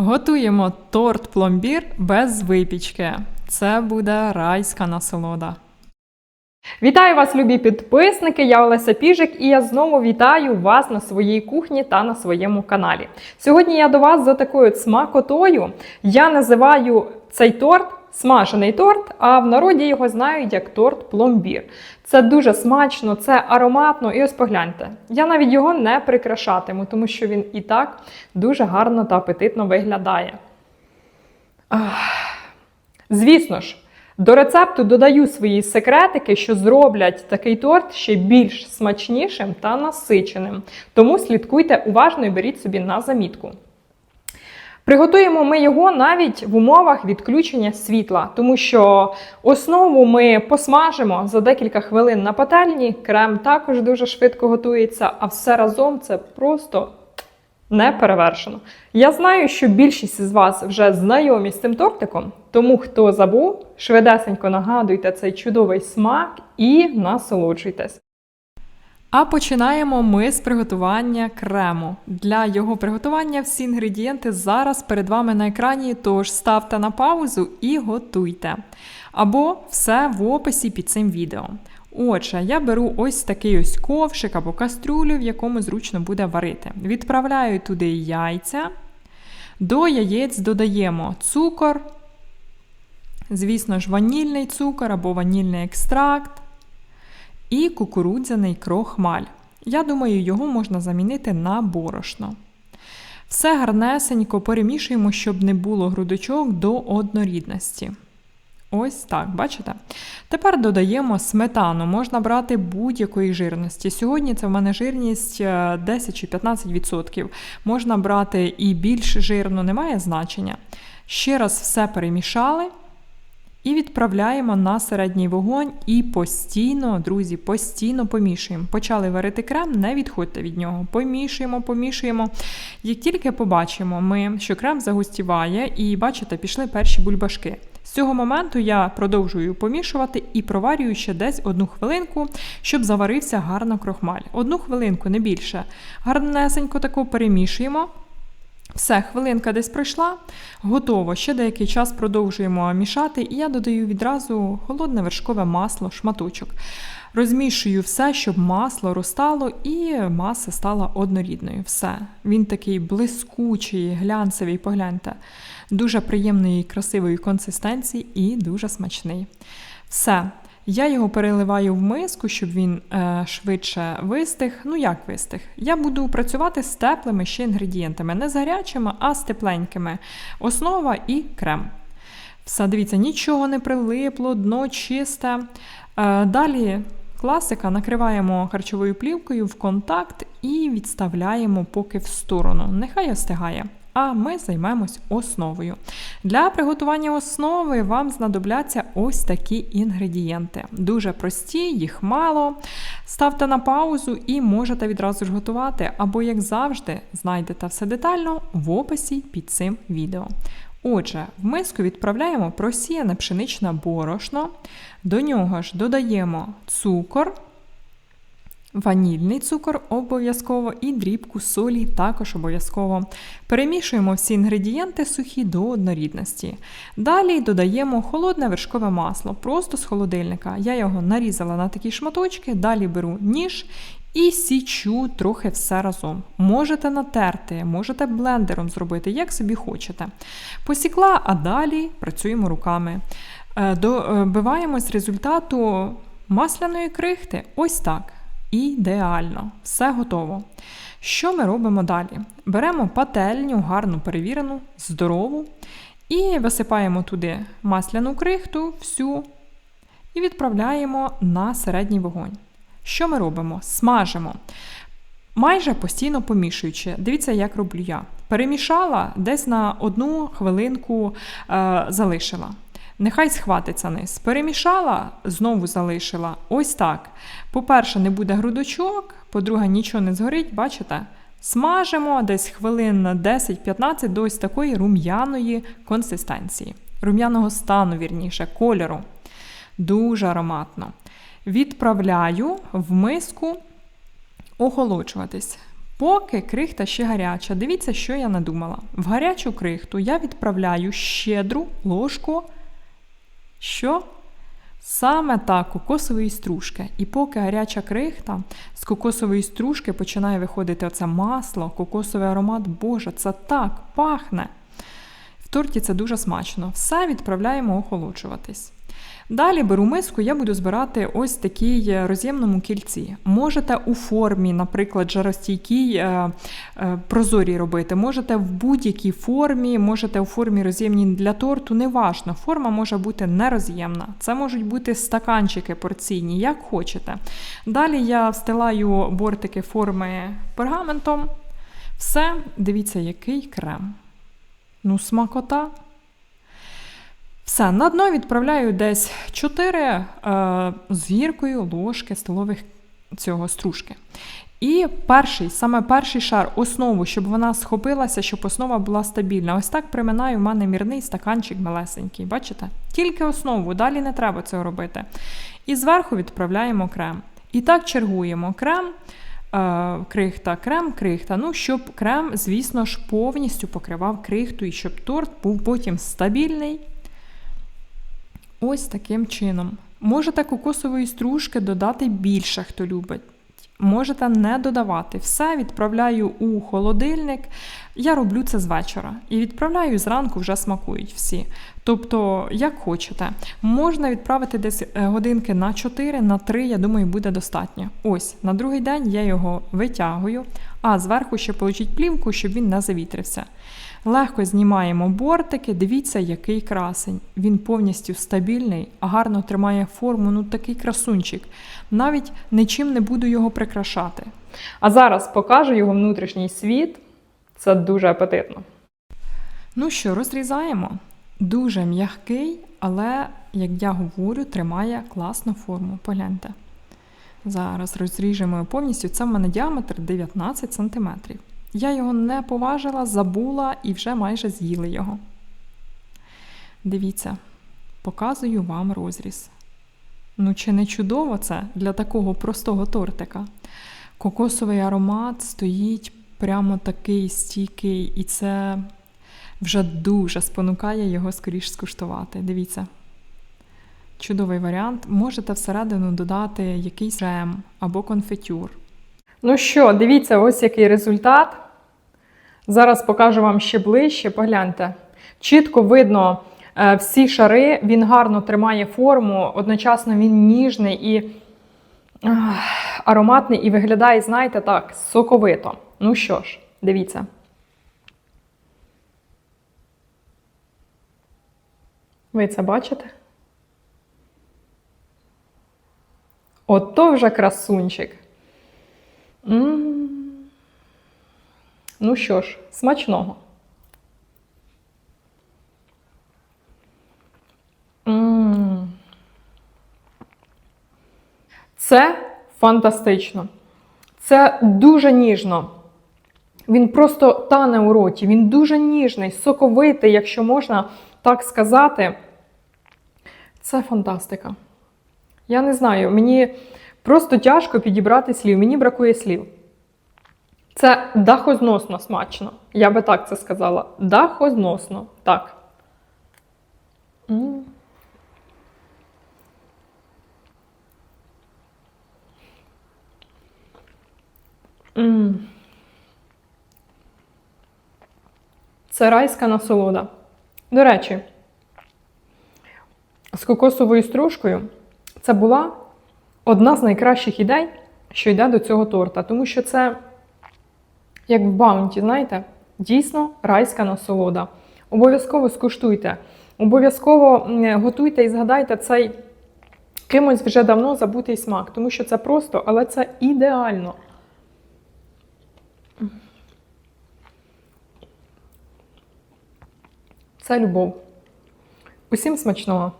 Готуємо торт пломбір без випічки. Це буде райська насолода. Вітаю вас, любі підписники! Я Олеся Піжик, і я знову вітаю вас на своїй кухні та на своєму каналі. Сьогодні я до вас за такою смакотою. Я називаю цей торт смажений торт, а в народі його знають як торт пломбір. Це дуже смачно, це ароматно. І ось погляньте. Я навіть його не прикрашатиму, тому що він і так дуже гарно та апетитно виглядає. Звісно ж. До рецепту додаю свої секретики, що зроблять такий торт ще більш смачнішим та насиченим. Тому слідкуйте уважно і беріть собі на замітку. Приготуємо ми його навіть в умовах відключення світла, тому що основу ми посмажимо за декілька хвилин на пательні. Крем також дуже швидко готується, а все разом це просто не перевершено. Я знаю, що більшість з вас вже знайомі з цим тортиком, тому хто забув, швидесенько нагадуйте цей чудовий смак і насолоджуйтесь. А починаємо ми з приготування крему. Для його приготування всі інгредієнти зараз перед вами на екрані, тож ставте на паузу і готуйте. Або все в описі під цим відео. Отже, я беру ось такий ось ковшик або кастрюлю, в якому зручно буде варити. Відправляю туди яйця. До яєць додаємо цукор, звісно ж, ванільний цукор або ванільний екстракт і кукурудзяний крохмаль. Я думаю, його можна замінити на борошно. Все гарнесенько перемішуємо, щоб не було грудочок до однорідності. Ось так, бачите? Тепер додаємо сметану. Можна брати будь-якої жирності. Сьогодні це в мене жирність 10 чи 15%. Можна брати і більш жирну, немає значення. Ще раз все перемішали. І відправляємо на середній вогонь і постійно, друзі, постійно помішуємо. Почали варити крем, не відходьте від нього. Помішуємо, помішуємо. Як тільки побачимо, ми, що крем загустіває, і бачите, пішли перші бульбашки. З цього моменту я продовжую помішувати і проварюю ще десь одну хвилинку, щоб заварився гарно крохмаль. Одну хвилинку, не більше. Гарнесенько таку перемішуємо. Все, хвилинка десь пройшла, готово. Ще деякий час продовжуємо мішати, і я додаю відразу холодне вершкове масло, шматочок. Розмішую все, щоб масло розтало і маса стала однорідною. Все. Він такий блискучий, глянцевий, погляньте. Дуже приємної, красивої консистенції і дуже смачний. Все. Я його переливаю в миску, щоб він е, швидше вистиг. Ну, як вистиг? Я буду працювати з теплими ще інгредієнтами. Не з гарячими, а з тепленькими. Основа і крем. Все, дивіться, нічого не прилипло, дно чисте. Е, далі класика накриваємо харчовою плівкою в контакт і відставляємо поки в сторону. Нехай остигає а ми займемось основою. Для приготування основи вам знадобляться ось такі інгредієнти. Дуже прості, їх мало. Ставте на паузу і можете відразу ж готувати, або, як завжди, знайдете все детально в описі під цим відео. Отже, в миску відправляємо просіяне пшеничне борошно, до нього ж додаємо цукор. Ванільний цукор обов'язково і дрібку солі також обов'язково. Перемішуємо всі інгредієнти сухі до однорідності. Далі додаємо холодне вершкове масло, просто з холодильника. Я його нарізала на такі шматочки, далі беру ніж і січу трохи все разом. Можете натерти, можете блендером зробити, як собі хочете. Посікла, а далі працюємо руками. Е, добиваємось е, результату масляної крихти. Ось так. Ідеально, все готово. Що ми робимо далі? Беремо пательню, гарну перевірену, здорову, і висипаємо туди масляну крихту, всю, і відправляємо на середній вогонь. Що ми робимо? Смажимо. Майже постійно помішуючи. Дивіться, як роблю я. Перемішала, десь на одну хвилинку е, залишила. Нехай схватиться низ. Перемішала, знову залишила. Ось так. По-перше, не буде грудочок, по-друге, нічого не згорить, бачите? Смажимо десь хвилин на 10-15 до ось такої рум'яної консистенції. Рум'яного стану, вірніше, кольору. Дуже ароматно. Відправляю в миску охолоджуватись. Поки крихта ще гаряча, дивіться, що я надумала. В гарячу крихту я відправляю щедру ложку. Що? Саме так, кокосової стружки. І поки гаряча крихта з кокосової стружки починає виходити оце масло, кокосовий аромат, Боже, це так пахне. В торті це дуже смачно. Все відправляємо охолоджуватись. Далі беру миску, я буду збирати ось такій роз'ємному кільці. Можете у формі, наприклад, жаростійкій е, е, прозорій робити. Можете в будь-якій формі, можете у формі роз'ємній для торту, неважно. Форма може бути нероз'ємна. Це можуть бути стаканчики порційні, як хочете. Далі я встилаю бортики форми пергаментом. Все, дивіться, який крем. Ну, смакота. Все, на дно відправляю десь 4 е, з ложки столових цього стружки. І перший, саме перший шар, основу, щоб вона схопилася, щоб основа була стабільна. Ось так приминаю в мене мірний стаканчик малесенький. Бачите? Тільки основу, далі не треба цього робити. І зверху відправляємо крем. І так чергуємо крем. е, Крихта, крем, крихта. Ну, щоб крем, звісно ж, повністю покривав крихту і щоб торт був потім стабільний. Ось таким чином. Можете кокосової стружки додати більше, хто любить. Можете не додавати. Все відправляю у холодильник. Я роблю це з вечора. І відправляю зранку вже смакують всі. Тобто, як хочете. Можна відправити десь е, годинки на 4, на 3, я думаю, буде достатньо. Ось, на другий день я його витягую, а зверху ще получить плівку, щоб він не завітрився. Легко знімаємо бортики, дивіться, який красень. Він повністю стабільний, гарно тримає форму, ну такий красунчик. Навіть нічим не буду його прикрашати. А зараз покажу його внутрішній світ. Це дуже апетитно. Ну що, розрізаємо. Дуже м'який, але, як я говорю, тримає класну форму. Погляньте. Зараз розріжемо повністю. Це в мене діаметр 19 см. Я його не поважила, забула і вже майже з'їли його. Дивіться, показую вам розріз. Ну, чи не чудово це для такого простого тортика? Кокосовий аромат стоїть прямо такий стійкий, і це вже дуже спонукає його скоріш скуштувати. Дивіться. Чудовий варіант. Можете всередину додати якийсь крем або конфетюр. Ну що, дивіться, ось який результат. Зараз покажу вам ще ближче. Погляньте. Чітко видно е, всі шари, він гарно тримає форму, одночасно він ніжний і ароматний, і виглядає, знаєте, так, соковито. Ну що ж, дивіться. Ви це бачите? Ото вже красунчик. М. Ну що ж, смачного. М. Це фантастично. Це дуже ніжно. Він просто тане у роті, він дуже ніжний, соковитий, якщо можна так сказати. Це фантастика. Я не знаю, мені просто тяжко підібрати слів, мені бракує слів. Це дахозносно смачно. Я би так це сказала. Дахозносно. Так. Це райська насолода. До речі, з кокосовою стружкою це була одна з найкращих ідей, що йде до цього торта. Тому що це, як в баунті, знаєте, дійсно райська насолода. Обов'язково скуштуйте. Обов'язково готуйте і згадайте цей кимось вже давно забутий смак, тому що це просто, але це ідеально. Це любов. Усім смачного!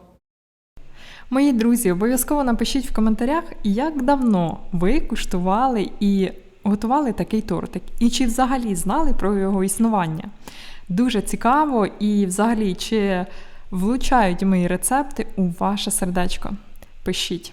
Мої друзі, обов'язково напишіть в коментарях, як давно ви куштували і готували такий тортик, і чи взагалі знали про його існування. Дуже цікаво, і взагалі, чи влучають мої рецепти у ваше сердечко. Пишіть.